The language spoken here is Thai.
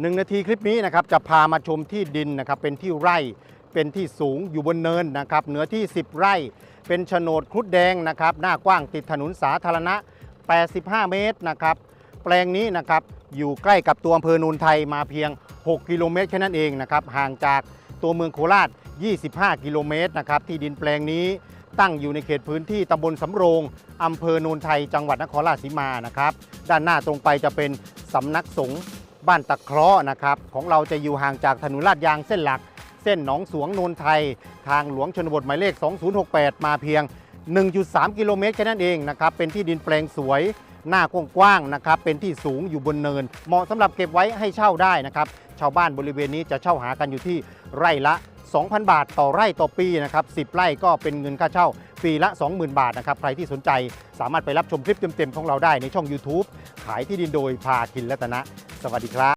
หนึ่งนาทีคลิปนี้นะครับจะพามาชมที่ดินนะครับเป็นที่ไร่เป็นที่สูงอยู่บนเนินนะครับเหนือที่ 10 ไร่ เป็นโฉนดครุฑแดงนะครับหน้ากว้างติดถนนสาธารณะ 85 เมตรนะครับแปลงนี้นะครับอยู่ใกล้กับตัวอำเภอนูนไทยมาเพียง 6 กิโลเมตรแค่นั้นเองนะครับห่างจากตัวเมืองโคราช 25 กิโลเมตรนะครับที่ดินแปลงนี้ตั้งอยู่ในเขตพื้นที่ตำบลสำโรงอำเภอโนนไทย จังหวัดนครราชสีมานะครับด้านหน้าตรงไปจะเป็นสำนักสงฆ์ บ้านตะเคราะห์นะครับ ของเราจะอยู่ห่างจากถนนลาดยางเส้นหลัก เส้นหนองสวงนนนไทย ทางหลวงชนบทหมายเลข 2068 มาเพียง 1.3 กิโลเมตรแค่นั้นเองนะครับ เป็นที่ดินแปลงสวยหน้ากว้างๆนะครับ เป็นที่สูงอยู่บนเนิน เหมาะสำหรับเก็บไว้ให้เช่าได้นะครับ ชาวบ้านบริเวณนี้จะเช่าหากันอยู่ที่ไร่ละ 2,000 บาทต่อไร่ต่อปีนะครับ10 ไร่ก็เป็นเงินค่าเช่าปีละ 20,000 บาทนะครับใครที่สนใจสามารถไปรับชมคลิปเต็มๆของเราได้ในช่อง YouTube ขายที่ดินโดยพาคินรัตนะ สวัสดีครับ